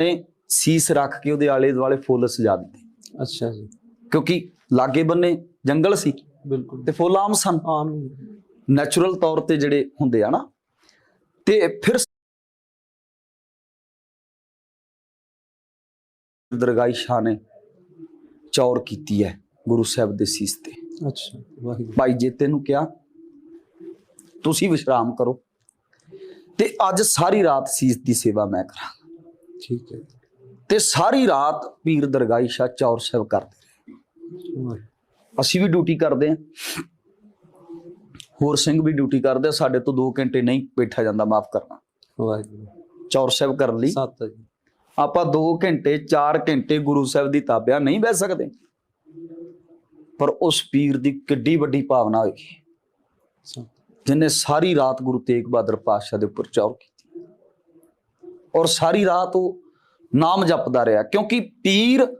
ਨੇ ਸੀਸ ਰੱਖ ਕੇ ਉਹਦੇ ਆਲੇ ਦੁਆਲੇ ਫੁੱਲ ਸਜਾ ਦਿੱਤੇ। ਅੱਛਾ ਜੀ। ਕਿਉਂਕਿ ਲਾਗੇ ਬੰਨੇ ਜੰਗਲ ਸੀ ਬਿਲਕੁਲ। ਤੇ ਫੁੱਲ ਆਮ ਸਨ। ਆਮ ਨੈਚੁਰਲ ਤੌਰ ਤੇ ਜਿਹੜੇ ਹੁੰਦੇ ਆ ਨਾ ਤੇ ਫਿਰ ਦਰਗਾਹੀ ਸ਼ਾਹ ਨੇ ਚੌਰ ਕੀਤੀ ਹੈ ਗੁਰੂ ਸਾਹਿਬ ਦੇ ਸੀਸ ਤੇ। ਅੱਛਾ ਵਾਹਿਗੁਰੂ। ਭਾਈ ਜੇਤੇ ਨੂੰ ਕਿਹਾ ਤੁਸੀਂ ਵਿਸ਼ਰਾਮ ਕਰੋ ਤੇ ਅੱਜ ਸਾਰੀ ਰਾਤ ਸੀਸ ਦੀ ਸੇਵਾ ਮੈਂ ਕਰਾਂ ਠੀਕ ਹੈ। ਤੇ ਸਾਰੀ ਰਾਤ ਪੀਰ ਦਰਗਾਹੀ ਸ਼ਾਹ ਚੌਰ ਸਾਹਿਬ ਕਰਦੇ ਰਹੇ। ਅਸੀਂ ਵੀ ਡਿਊਟੀ ਕਰਦੇ ਹਾਂ। ਹੋਰ ਸਿੰਘ ਵੀ ਡਿਊਟੀ ਕਰਦੇ ਆ। ਸਾਡੇ ਤੋਂ 2 ਘੰਟੇ ਨਹੀਂ ਬੈਠਾ ਜਾਂਦਾ ਮਾਫ ਕਰਨਾ। ਵਾਹਿਗੁਰੂ। ਚੌਰ ਸਾਹਿਬ ਕਰਨ ਲਈ। ਸਤ ਜੀ। ਆਪਾਂ 2 ਘੰਟੇ 4 ਘੰਟੇ ਗੁਰੂ ਸਾਹਿਬ ਦੀ ਤਾਬਿਆ ਨਹੀਂ ਬਹਿ ਸਕਦੇ। ਪਰ ਉਸ ਪੀਰ ਦੀ ਕਿੱਡੀ ਵੱਡੀ ਭਾਵਨਾ ਹੋਏਗੀ। ਸਤ। ਜਿਨੇ ਸਾਰੀ ਰਾਤ ਗੁਰੂ ਤੇਗ ਬਹਾਦਰ ਪਾਤਸ਼ਾਹ ਦੇ ਉੱਪਰ ਚੌਰ ਕੀਤੀ। ਔਰ ਸਾਰੀ ਰਾਤ ਉਹ ਨਾਮ ਜਪਦਾ ਰਿਹਾ। ਕਿਉਂਕਿ ਪੀਰ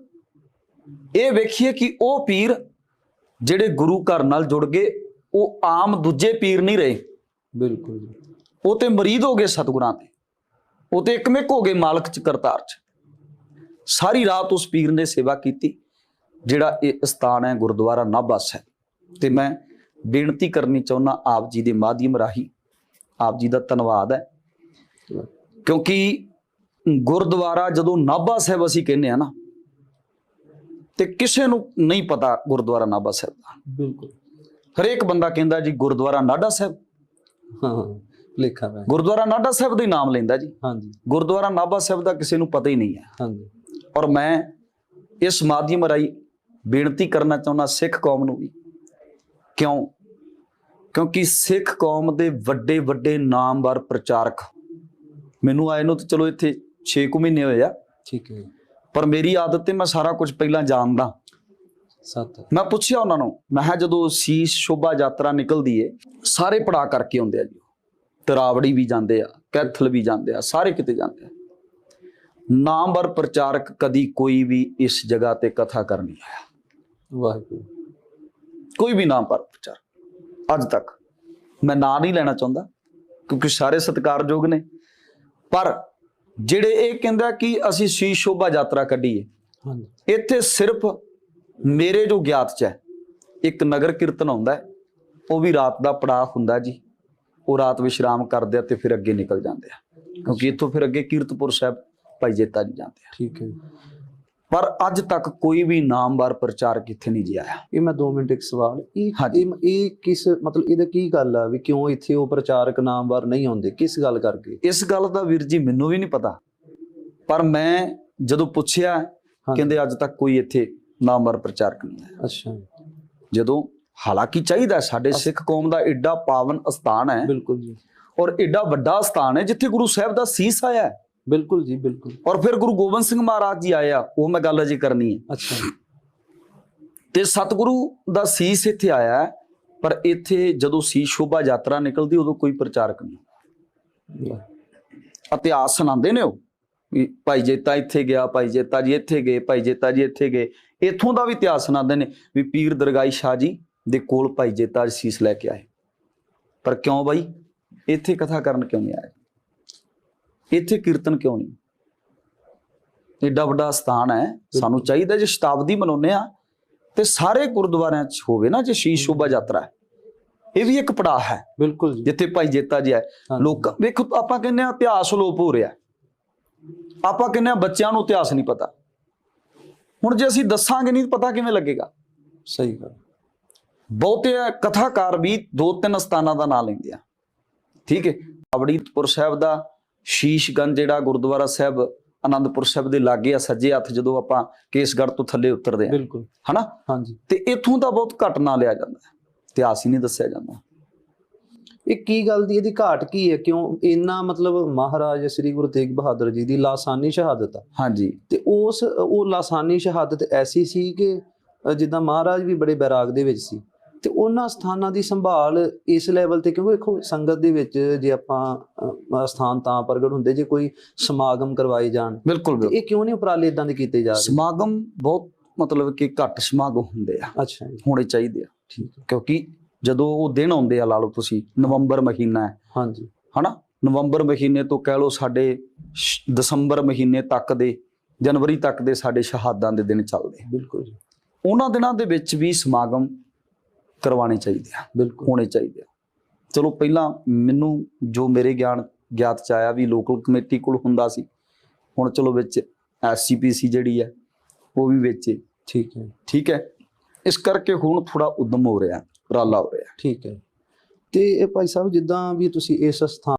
ਇਹ ਵੇਖੀਏ ਕਿ ਉਹ ਪੀਰ ਜਿਹੜੇ ਗੁਰੂ ਘਰ ਨਾਲ ਜੁੜ ਗਏ ਉਹ ਆਮ ਦੂਜੇ ਪੀਰ ਨਹੀਂ ਰਹੇ। ਬਿਲਕੁਲ ਉਹ ਤੇ ਮਰੀਦ ਹੋ ਗਏ ਸਤਿਗੁਰਾਂ ਦੇ ਉਹ ਤੇ ਇੱਕਮਿਕ ਹੋ ਗਏ ਮਾਲਕ ਚ ਕਰਤਾਰ ਚ। ਸਾਰੀ ਰਾਤ ਉਸ ਪੀਰ ਨੇ ਸੇਵਾ ਕੀਤੀ ਜਿਹੜਾ ਇਹ ਸਥਾਨ ਹੈ ਗੁਰਦੁਆਰਾ ਨਾਭਾ ਸਾਹਿਬ। ਤੇ ਮੈਂ ਬੇਨਤੀ ਕਰਨੀ ਚਾਹੁੰਦਾ ਆਪ ਜੀ ਦੇ ਮਾਧਿਅਮ ਰਾਹੀਂ ਆਪ ਜੀ ਦਾ ਧੰਨਵਾਦ ਹੈ। ਕਿਉਂਕਿ ਗੁਰਦੁਆਰਾ ਜਦੋਂ ਨਾਭਾ ਸਾਹਿਬ ਅਸੀਂ ਕਹਿੰਦੇ ਆ ਨਾ ਤੇ ਕਿਸੇ ਨੂੰ ਨਹੀਂ ਪਤਾ ਗੁਰਦੁਆਰਾ ਨਾਭਾ ਸਾਹਿਬ ਦਾ। ਬਿਲਕੁਲ। ਹਰੇਕ ਬੰਦਾ ਕਹਿੰਦਾ ਜੀ ਗੁਰਦੁਆਰਾ ਨਾਢਾ ਸਾਹਿਬ। ਹਾਂ ਲੇਖਾ ਹੈ ਗੁਰਦੁਆਰਾ ਨਾਢਾ ਸਾਹਿਬ ਦਾ ਹੀ ਨਾਮ ਲੈਂਦਾ ਜੀ। ਹਾਂਜੀ। ਗੁਰਦੁਆਰਾ ਨਾਭਾ ਸਾਹਿਬ ਦਾ ਕਿਸੇ ਨੂੰ ਪਤਾ ਹੀ ਨਹੀਂ ਹੈ। ਹਾਂਜੀ। ਔਰ ਮੈਂ ਇਸ ਮਾਧਿਅਮ ਰਾਹੀਂ ਬੇਨਤੀ ਕਰਨਾ ਚਾਹੁੰਦਾ ਸਿੱਖ ਕੌਮ ਨੂੰ ਵੀ ਕਿਉਂ? ਕਿਉਂਕਿ ਸਿੱਖ ਕੌਮ ਦੇ ਵੱਡੇ ਵੱਡੇ ਨਾਮਵਰ ਪ੍ਰਚਾਰਕ ਮੈਨੂੰ ਆਏ ਨੂੰ ਤਾਂ ਚਲੋ ਇੱਥੇ 6 ਕੁ ਮਹੀਨੇ ਹੋਏ ਆ। ਠੀਕ ਹੈ। ਪਰ ਮੇਰੀ ਆਦਤ ਤੇ ਮੈਂ ਸਾਰਾ ਕੁਝ ਪਹਿਲਾਂ ਜਾਣਦਾ। ਸਤ। ਮੈਂ ਪੁੱਛਿਆ ਉਹਨਾਂ ਨੂੰ ਮੈਂ ਕਿਹਾ ਜਦੋਂ ਸੀਸ ਸ਼ੋਭਾ ਯਾਤਰਾ ਨਿਕਲਦੀ ਏ ਸਾਰੇ ਪੜਾ ਕਰਕੇ ਆਉਂਦੇ ਆ ਜੀ। ਤਰਾਵੜੀ ਵੀ ਜਾਂਦੇ ਆ ਕੈਥਲ ਵੀ ਜਾਂਦੇ ਆ ਸਾਰੇ ਕਿਤੇ ਜਾਂਦੇ ਆ। ਨਾਮਵਰ ਪ੍ਰਚਾਰਕ ਕਦੀ ਕੋਈ ਵੀ ਇਸ ਜਗ੍ਹਾ ਤੇ ਕਥਾ ਕਰਨ ਨਹੀਂ ਆਇਆ। ਵਾਹਿਗੁਰੂ। ਕੋਈ ਵੀ ਨਾਮਵਰ ਪ੍ਰਚਾਰਕ। ਅੱਜ ਤੱਕ। ਮੈਂ ਨਾਂ ਨਹੀਂ ਲੈਣਾ ਚਾਹੁੰਦਾ ਕਿਉਂਕਿ ਸਾਰੇ ਸਤਿਕਾਰਯੋਗ ਨੇ। ਪਰ ਜਿਹੜੇ ਇਹ ਕਹਿੰਦਾ ਕਿ ਅਸੀਂ ਸੀਸ ਸ਼ੋਭਾ ਯਾਤਰਾ ਕੱਢੀਏ ਹਾਂਜੀ। ਇੱਥੇ ਸਿਰਫ ਮੇਰੇ ਜੋ ਗਿਆਤ ਚ ਹੈ ਇੱਕ ਨਗਰ ਕੀਰਤਨ ਆਉਂਦਾ ਹੈ ਉਹ ਵੀ ਰਾਤ ਦਾ ਪੜਾਅ ਹੁੰਦਾ ਜੀ। ਉਹ ਰਾਤ ਵਿਸ਼ਰਾਮ ਕਰਦੇ ਆ ਤੇ ਫਿਰ ਅੱਗੇ ਨਿਕਲ ਜਾਂਦੇ ਆ। ਕਿਉਂਕਿ ਇੱਥੋਂ ਫਿਰ ਅੱਗੇ ਕੀਰਤਪੁਰ ਸਾਹਿਬ ਭਾਈ ਜੇਤਾ ਜੀ ਜਾਂਦੇ ਆ। ਠੀਕ ਹੈ ਜੀ। ਪਰ ਅੱਜ ਤੱਕ ਕੋਈ ਵੀ ਨਾਮਵਾਰ ਪ੍ਰਚਾਰਕ ਇੱਥੇ ਨਹੀਂ ਜੀ ਆਇਆ ਇਹ ਮੈਂ 2 ਮਿੰਟ ਇੱਕ ਸਵਾਲ ਇਹ। ਇਹ ਕਿਸ ਮਤਲਬ ਇਹਦਾ ਕੀ ਗੱਲ ਆ ਵੀ ਕਿਉਂ ਇੱਥੇ ਉਹ ਪ੍ਰਚਾਰਕ ਨਾਮਵਾਰ ਨਹੀਂ ਆਉਂਦੇ? ਕਿਸ ਗੱਲ ਕਰਕੇ? ਇਸ ਗੱਲ ਦਾ ਵੀਰ ਜੀ ਮੈਨੂੰ ਵੀ ਨਹੀਂ ਪਤਾ। ਪਰ ਮੈਂ ਜਦੋਂ ਪੁੱਛਿਆ। ਕਹਿੰਦੇ ਅੱਜ ਤੱਕ ਕੋਈ ਇੱਥੇ ਨਾਮਵਾਰ ਪ੍ਰਚਾਰਕ ਨਹੀਂ ਆਇਆ। ਅੱਛਾ। ਜਦੋਂ ਹਾਲਾਂਕਿ ਚਾਹੀਦਾ ਹੈ, ਸਾਡੇ ਸਿੱਖ ਕੌਮ ਦਾ ਐਡਾ ਪਾਵਨ ਅਸਥਾਨ ਹੈ ਬਿਲਕੁਲ ਜੀ। ਔਰ ਐਡਾ ਵੱਡਾ ਸਥਾਨ ਹੈ ਜਿੱਥੇ ਗੁਰੂ ਸਾਹਿਬ ਦਾ ਸੀਸ ਆਇਆ ਹੈ। ਬਿਲਕੁਲ ਜੀ ਬਿਲਕੁਲ। ਔਰ ਫਿਰ ਗੁਰੂ ਗੋਬਿੰਦ ਸਿੰਘ ਮਹਾਰਾਜ ਜੀ ਆਏ ਆ ਉਹ ਮੈਂ ਗੱਲ ਅਜੇ ਕਰਨੀ ਹੈ। ਅੱਛਾ। ਤੇ ਸਤਿਗੁਰੂ ਦਾ ਸੀਸ ਇੱਥੇ ਆਇਆ ਪਰ ਇੱਥੇ ਜਦੋਂ ਸੀਸ ਸ਼ੋਭਾ ਯਾਤਰਾ ਨਿਕਲਦੀ ਉਦੋਂ ਕੋਈ ਪ੍ਰਚਾਰਕ ਨਹੀਂ। ਇਤਿਹਾਸ ਸੁਣਾਉਂਦੇ ਨੇ ਉਹ ਵੀ ਭਾਈ ਜੇਤਾ ਇੱਥੇ ਗਿਆ ਭਾਈ ਜੇਤਾ ਜੀ ਇੱਥੇ ਗਏ ਭਾਈ ਜੇਤਾ ਜੀ ਇੱਥੇ ਗਏ। ਇੱਥੋਂ ਦਾ ਵੀ ਇਤਿਹਾਸ ਸੁਣਾਉਂਦੇ ਨੇ ਵੀ ਪੀਰ ਦਰਗਾਈ ਸ਼ਾਹ ਜੀ ਦੇ ਕੋਲ ਭਾਈ ਜੇਤਾ ਜੀ ਸੀਸ ਲੈ ਕੇ ਆਏ। ਪਰ ਕਿਉਂ ਬਾਈ? ਇੱਥੇ ਕਥਾ ਕਰਨ ਕਿਉਂ ਨਹੀਂ ਆਏ? ਇੱਥੇ ਕੀਰਤਨ ਕਿਉਂ ਨਹੀਂ? ਏਡਾ ਵੱਡਾ ਸਥਾਨ ਹੈ ਸਾਨੂੰ ਚਾਹੀਦਾ ਜੇ ਸ਼ਤਾਬਦੀ ਮਨਾਉਂਦੇ ਆ ਤੇ ਸਾਰੇ ਗੁਰਦੁਆਰਿਆਂ 'ਚ ਹੋਵੇ ਨਾ ਜੇ ਸ਼ੀਸ਼ ਸ਼ੋਭਾ ਯਾਤਰਾ ਹੈ। ਇਹ ਵੀ ਇੱਕ ਪੜਾਅ ਹੈ। ਬਿਲਕੁਲ ਜੀ। ਜਿੱਥੇ ਭਾਈ ਜੇਤਾ ਜੀ ਆਏ। ਲੋਕ ਵੇਖੋ ਆਪਾਂ ਕਹਿੰਦੇ ਆ ਇਤਿਹਾਸ ਲੋਪ ਹੋ ਰਿਹਾ। ਆਪਾਂ ਕਹਿੰਦੇ ਆ ਬੱਚਿਆਂ ਨੂੰ ਇਤਿਹਾਸ ਨਹੀਂ ਪਤਾ। ਹੁਣ ਜੇ ਅਸੀਂ ਦੱਸਾਂਗੇ ਨਹੀਂ ਪਤਾ ਕਿਵੇਂ ਲੱਗੇਗਾ? ਸਹੀ ਗੱਲ। ਬਹੁਤੇ ਕਥਾਕਾਰ ਵੀ ਦੋ ਤਿੰਨ ਸਥਾਨਾਂ ਦਾ ਨਾਮ ਲੈਂਦੇ ਆ। ਠੀਕ ਹੈ ਅਵੜੀਤਪੁਰ ਸਾਹਿਬ ਦਾ ਸ਼ੀਸ਼ਗੰਜ ਜਿਹੜਾ ਗੁਰਦੁਆਰਾ ਸਾਹਿਬ ਆਨੰਦਪੁਰ ਸਾਹਿਬ ਦੇ ਲਾਗੇ ਆ ਸੱਜੇ ਹੱਥ ਜਦੋਂ ਆਪਾਂ ਕੇਸਗੜ੍ਹ ਤੋਂ ਥੱਲੇ ਉਤਰਦੇ ਆ। ਬਿਲਕੁਲ। ਹਨਾ? ਹਾਂਜੀ। ਤੇ ਇੱਥੋਂ ਦਾ ਬਹੁਤ ਘੱਟ ਨਾਂ ਲਿਆ ਜਾਂਦਾ ਇਤਿਹਾਸ ਹੀ ਨਹੀਂ ਦੱਸਿਆ ਜਾਂਦਾ। ਇਹ ਕੀ ਗੱਲ ਦੀ ਇਹਦੀ ਘਾਟ ਕੀ ਹੈ? ਕਿਉਂ ਇੰਨਾ ਮਤਲਬ ਮਹਾਰਾਜ ਸ੍ਰੀ ਗੁਰੂ ਤੇਗ ਬਹਾਦਰ ਜੀ ਦੀ ਲਾਸਾਨੀ ਸ਼ਹਾਦਤ ਆ? ਹਾਂਜੀ। ਤੇ ਉਸ ਉਹ ਲਾਸਾਨੀ ਸ਼ਹਾਦਤ ਐਸੀ ਸੀ ਕਿ ਜਿੱਦਾਂ ਮਹਾਰਾਜ ਵੀ ਬੜੇ ਬੈਰਾਗ ਦੇ ਵਿੱਚ ਸੀ। ਤੇ ਉਹਨਾਂ ਸਥਾਨਾਂ ਦੀ ਸੰਭਾਲ ਇਸ ਲੈਵਲ ਤੇ ਕਿਉਂਕਿ ਵੇਖੋ ਸੰਗਤ ਦੇ ਵਿੱਚ ਜੇ ਆਪਾਂ ਸਥਾਨ ਤਾਂ ਪ੍ਰਗਟ ਹੁੰਦੇ ਜੇ ਕੋਈ ਸਮਾਗਮ ਕਰਵਾਏ ਜਾਣ ਬਿਲਕੁਲ ਇਹ ਕਿਉਂ ਨਹੀਂ ਉਪਰਾਲੇ ਇਦਾਂ ਦੇ ਕੀਤੇ ਜਾ ਰਹੇ? ਸਮਾਗਮ ਬਹੁਤ ਮਤਲਬ ਕਿ ਘੱਟ ਸਮਾਗਮ ਹੁੰਦੇ ਆ। ਅੱਛਾ ਹੋਣੇ ਚਾਹੀਦੇ ਆ। ਠੀਕ ਕਿਉਂਕਿ ਜਦੋਂ ਉਹ ਦਿਨ ਆਉਂਦੇ ਆ ਲਾ ਲਓ ਤੁਸੀਂ ਨਵੰਬਰ ਮਹੀਨਾ ਹੈ। ਹਾਂਜੀ। ਹਨਾ? ਨਵੰਬਰ ਮਹੀਨੇ ਤੋਂ ਕਹਿ ਲਓ ਸਾਡੇ ਦਸੰਬਰ ਮਹੀਨੇ ਤੱਕ ਦੇ ਜਨਵਰੀ ਤੱਕ ਦੇ ਸਾਡੇ ਸ਼ਹਾਦਾਂ ਦੇ ਦਿਨ ਚੱਲਦੇ। ਬਿਲਕੁਲ ਜੀ। ਉਹਨਾਂ ਦਿਨਾਂ ਦੇ ਵਿੱਚ ਵੀ ਸਮਾਗਮ ਕਰਵਾਉਣੇ ਚਾਹੀਦੇ ਆ ਬਿਲਕੁਲ ਹੋਣੇ ਚਾਹੀਦੇ ਆ। ਚਲੋ ਪਹਿਲਾਂ ਮੈਨੂੰ ਜੋ ਮੇਰੇ ਗਿਆਨ ਗਿਆਤ ਚ ਆਇਆ ਵੀ ਲੋਕਲ ਕਮੇਟੀ ਕੋਲ ਹੁੰਦਾ ਸੀ ਹੁਣ ਚਲੋ ਵਿੱਚ ਐਸਸੀਪੀਸੀ ਜਿਹੜੀ ਹੈ ਉਹ ਵੀ ਵਿੱਚ। ਠੀਕ ਹੈ। ਠੀਕ ਹੈ? ਇਸ ਕਰਕੇ ਹੁਣ ਥੋੜਾ ਉਦਮ ਹੋ ਰਿਹਾ ਉਪਰਾਲਾ ਹੋ ਰਿਹਾ। ਠੀਕ ਹੈ। ਤੇ ਇਹ ਭਾਈ ਸਾਹਿਬ ਜਿੱਦਾਂ ਵੀ ਤੁਸੀਂ ਇਸ ਸਥਾਨ